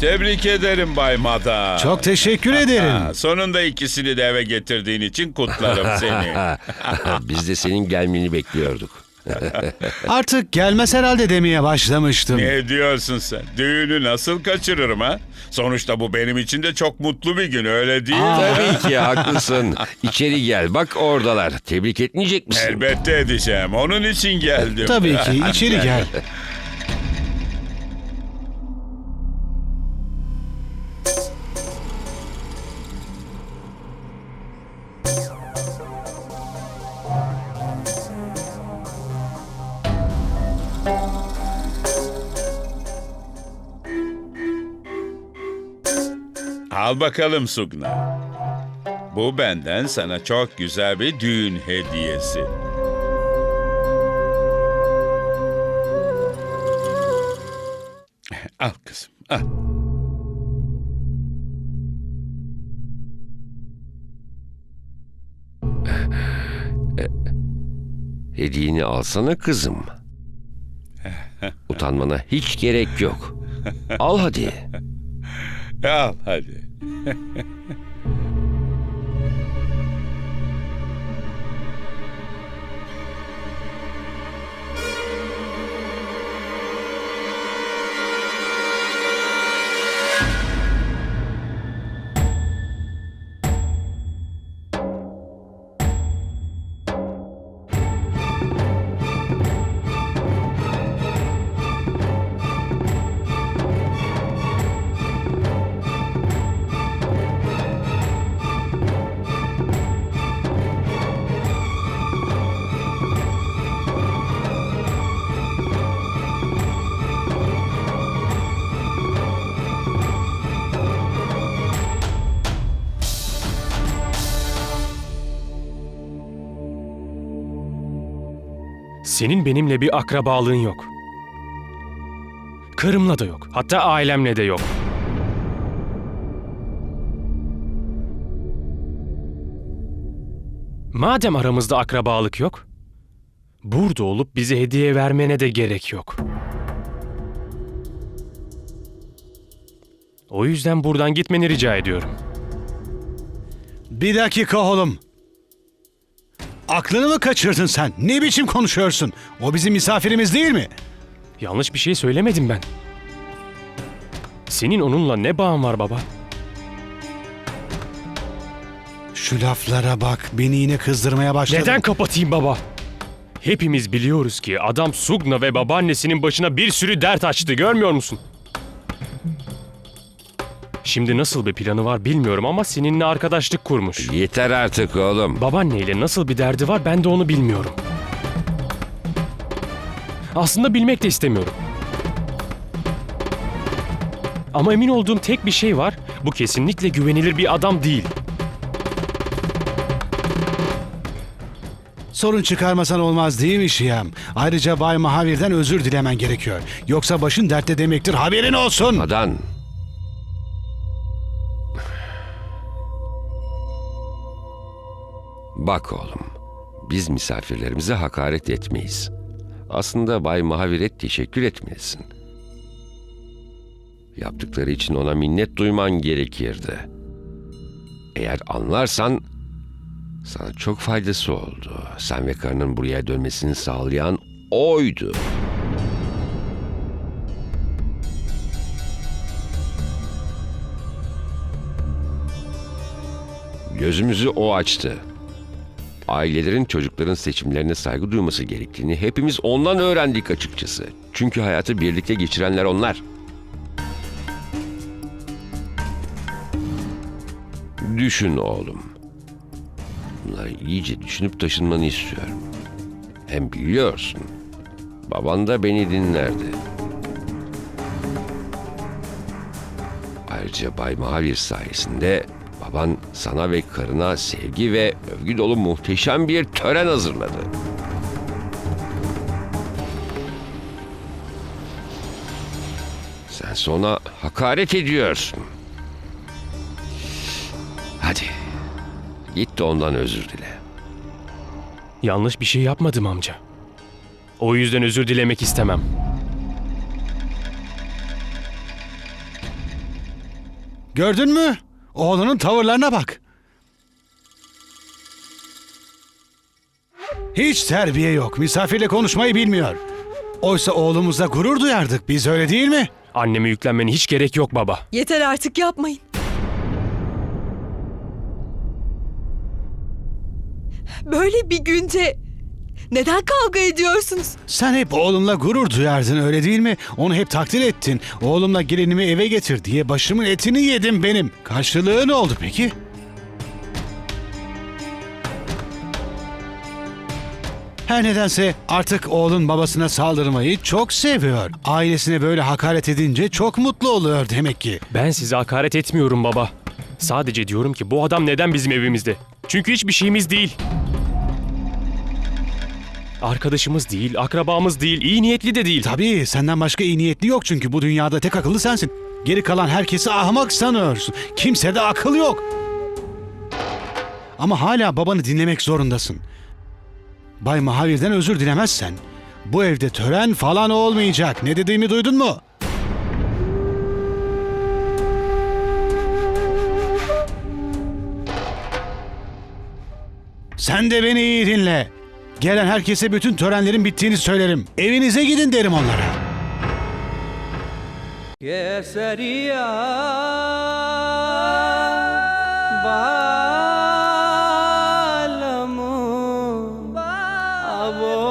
Tebrik ederim Bay Mada. Çok teşekkür ederim. Sonunda ikisini de eve getirdiğin için kutlarım seni. Biz de senin gelmeni bekliyorduk. Artık gelmez herhalde demeye başlamıştım. ne diyorsun sen? Düğünü nasıl kaçırırım ha? Sonuçta bu benim için de çok mutlu bir gün öyle değil mi? Tabii ki haklısın. İçeri gel. Bak oradalar. Tebrik etmeyecek misin? Elbette edeceğim. Onun için geldim. Tabii ki içeri gel. Al bakalım Sugna. Bu benden sana çok güzel bir düğün hediyesi. Al kızım, al. Hediyeni alsana kızım. Utanmana hiç gerek yok. Al hadi. Al hadi. Senin benimle bir akrabalığın yok. Karımla da yok. Hatta ailemle de yok. Madem aramızda akrabalık yok, burada olup bize hediye vermene de gerek yok. O yüzden buradan gitmeni rica ediyorum. Bir dakika oğlum. Aklını mı kaçırdın sen? Ne biçim konuşuyorsun? O bizim misafirimiz değil mi? Yanlış bir şey söylemedim ben. Senin onunla ne bağın var baba? Şu laflara bak. Beni yine kızdırmaya başladı. Neden kapatayım baba? Hepimiz biliyoruz ki adam Sugna ve babaannesinin başına bir sürü dert açtı görmüyor musun? Şimdi nasıl bir planı var bilmiyorum ama seninle arkadaşlık kurmuş. Yeter artık oğlum. Babaanneyle nasıl bir derdi var ben de onu bilmiyorum. Aslında bilmek de istemiyorum. Ama emin olduğum tek bir şey var. Bu kesinlikle güvenilir bir adam değil. Sorun çıkarmasan olmaz değil mi Şiyam? Ayrıca Bay Mahavir'den özür dilemen gerekiyor. Yoksa başın dertte demektir haberin olsun. Madan. Bak oğlum, biz misafirlerimize hakaret etmeyiz. Aslında Bay Mahavir'e teşekkür etmelisin. Yaptıkları için ona minnet duyman gerekirdi. Eğer anlarsan sana çok faydası oldu. Sen ve karının buraya dönmesini sağlayan oydu. Gözümüzü o açtı. Ailelerin çocukların seçimlerine saygı duyması gerektiğini hepimiz ondan öğrendik açıkçası. Çünkü hayatı birlikte geçirenler onlar. Düşün oğlum. Bunları iyice düşünüp taşınmanı istiyorum. Hem biliyorsun, baban da beni dinlerdi. Ayrıca Bay Mahavir sayesinde baban sana ve karına sevgi ve övgü dolu muhteşem bir tören hazırladı. Sen sonra hakaret ediyorsun. Hadi. Git de ondan özür dile. Yanlış bir şey yapmadım amca. O yüzden özür dilemek istemem. Gördün mü? Oğlunun tavırlarına bak. Hiç terbiye yok. Misafirle konuşmayı bilmiyor. Oysa oğlumuzla gurur duyardık. Biz öyle değil mi? Anneme yüklenmene hiç gerek yok baba. Yeter artık yapmayın. Böyle bir günde neden kavga ediyorsunuz? Sen hep oğlumla gurur duyardın öyle değil mi? Onu hep takdir ettin. Oğlumla gelinimi eve getir diye başımın etini yedim benim. Karşılığı ne oldu peki? Her nedense artık oğlun babasına saldırmayı çok seviyor. Ailesine böyle hakaret edince çok mutlu oluyor demek ki. Ben size hakaret etmiyorum baba. Sadece diyorum ki bu adam neden bizim evimizde? Çünkü hiçbir şeyimiz değil. Arkadaşımız değil, akrabamız değil, iyi niyetli de değil. Tabii senden başka iyi niyetli yok çünkü bu dünyada tek akıllı sensin. Geri kalan herkesi ahmak sanıyorsun. Kimsede akıl yok. Ama hala babanı dinlemek zorundasın. Bay Mahavir'den özür dilemezsen bu evde tören falan olmayacak. Ne dediğimi duydun mu? Sen de beni iyi dinle. Gelen herkese bütün törenlerin bittiğini söylerim. Evinize gidin derim onlara. Keseriya Bağ